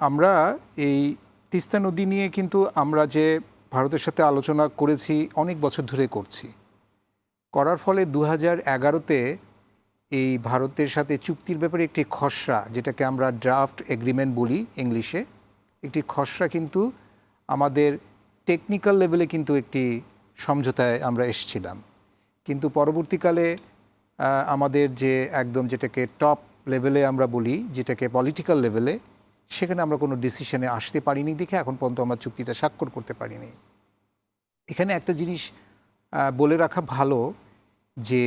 আমরা এই তিস্তা নদী নিয়ে কিন্তু আমরা যে ভারতের সাথে আলোচনা করেছি, অনেক বছর ধরে করছি। করার ফলে দু হাজার এগারোতে এই ভারতের সাথে চুক্তির ব্যাপারে একটি খসড়া, যেটাকে আমরা ড্রাফট এগ্রিমেন্ট বলি ইংলিশে, একটি খসড়া কিন্তু আমাদের টেকনিক্যাল লেভেলে কিন্তু একটি সমঝোতায় আমরা এসেছিলাম। কিন্তু পরবর্তীকালে আমাদের যে একদম যেটাকে টপ লেভেলে আমরা বলি, যেটাকে পলিটিক্যাল লেভেলে সেখানে আমরা কোনো ডিসিশনে আসতে পারিনি দেখে এখন পর্যন্ত আমরা চুক্তিটা স্বাক্ষর করতে পারিনি। এখানে একটা জিনিস বলে রাখা ভালো যে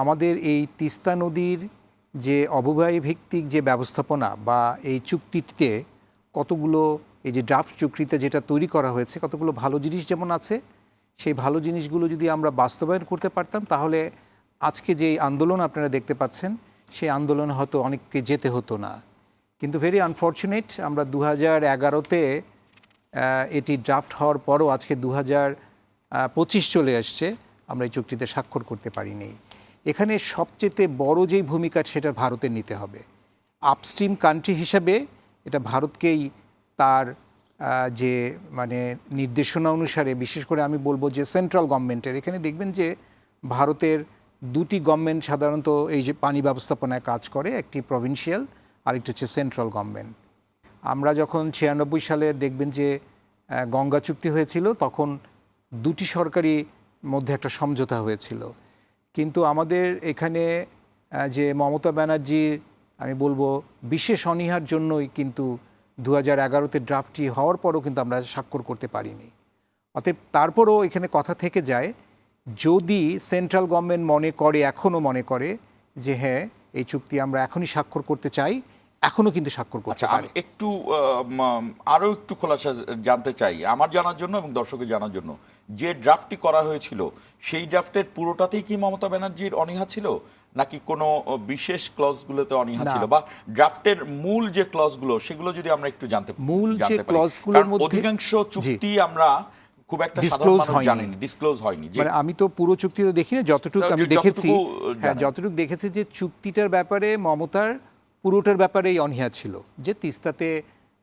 আমাদের এই তিস্তা নদীর যে অববাহী ভিত্তিক যে ব্যবস্থাপনা বা এই চুক্তিতে কতগুলো, এই যে ড্রাফট চুক্তিতে যেটা তৈরি করা হয়েছে, কতগুলো ভালো জিনিস যেমন আছে, সেই ভালো জিনিসগুলো যদি আমরা বাস্তবায়ন করতে পারতাম, তাহলে আজকে যে আন্দোলন আপনারা দেখতে পাচ্ছেন, সেই আন্দোলন হয়তো অনেককে যেতে হতো না। কিন্তু ভেরি আনফর্চুনেট আমরা দু হাজার এগারোতে এটি ড্রাফট হওয়ার পরও আজকে দু হাজার পঁচিশ চলে আসছে, আমরা এই চুক্তিতে স্বাক্ষর করতে পারিনি। এখানে সবচেয়ে বড় যেই ভূমিকা, সেটা ভারতের নিতে হবে। আপস্ট্রিম কান্ট্রি হিসাবে, এটা ভারতকেই তার যে মানে নির্দেশনা অনুসারে, বিশেষ করে আমি বলব যে সেন্ট্রাল গভর্নমেন্টের এখানে দেখবেন যে, ভারতের দুটি গভর্নমেন্ট সাধারণত এই যে পানি ব্যবস্থাপনায় কাজ করে, একটি প্রভিন্সিয়াল আরেকটি হচ্ছে সেন্ট্রাল গভর্নমেন্ট আমরা যখন ছিয়ানব্বই সালে দেখবেন যে গঙ্গা চুক্তি হয়েছিল, তখন দুটি সরকারি মধ্যে একটা সমঝোতা হয়েছিল। কিন্তু আমাদের এখানে যে মমতা ব্যানার্জির আমি বলব বিশেষ অনীহার জন্যই কিন্তু দু হাজার এগারোতে ড্রাফটটি হওয়ার পরও কিন্তু আমরা স্বাক্ষর করতে পারিনি। অতএব তারপরও এখানে কথা থেকে যায়, যদি সেন্ট্রাল গভর্নমেন্ট মনে করে, এখনও মনে করে যে হ্যাঁ এই চুক্তি আমরা এখনই স্বাক্ষর করতে চাই এখনও কিন্তু স্বাক্ষর করতে আচ্ছা আমি একটু আম, আরও একটু খোলাসা জানতে চাই। আমার জানার জন্য এবং দর্শকের জানার জন্য যে ড্রাফটটি করা হয়েছিল সেই ড্রাফটের পুরোটাতেই কি মমতা ব্যানার্জির অনীহা ছিল? নাকি কোনো বিশেষ ক্লজগুলোতে অনীহা ছিল? বা ড্রাফটের মূল যে ক্লজগুলো সেগুলো যদি আমরা একটু জানতে মূল যে কারণ মধ্যে- অধিকাংশ চুক্তি আমরা খুব একটা মানুষ হয়নি। ডিসক্লোজ হয়নি মানে আমি তো পুরো চুক্তিটা দেখিনি যতটুকু আমি দেখেছি হ্যাঁ যতটুকু দেখেছি যে চুক্তিটার ব্যাপারে মমতার পুরোটার ব্যাপারেই অনীহা ছিল যে তিস্তাতে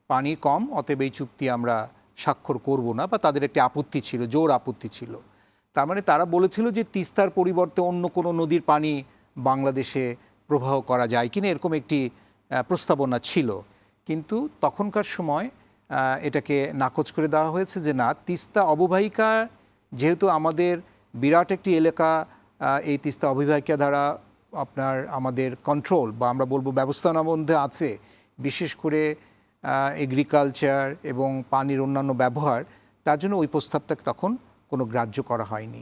পানি কম, অতএব এই চুক্তি আমরা স্বাক্ষর করব না বা তাদের একটি আপত্তি ছিল, জোর আপত্তি ছিল। তার মানে তারা বলেছিল যে তিস্তার পরিবর্তে অন্য কোনো নদীর পানি বাংলাদেশে প্রবাহ করা যায় কিনা এরকম একটি প্রস্তাবনা ছিল। কিন্তু তখনকার সময় এটাকে নাকচ করে দেওয়া হয়েছে যে না, তিস্তা অববাহিকা যেহেতু আমাদের বিরাট একটি এলাকা এই তিস্তা অববাহিকা দ্বারা আপনার আমাদের কন্ট্রোল বা আমরা বলব ব্যবস্থাপনার মধ্যে আছে, বিশেষ করে এগ্রিকালচার এবং পানির অন্যান্য ব্যবহার, তার জন্য ওই প্রস্তাবটাকে তখন কোনো গ্রাহ্য করা হয়নি।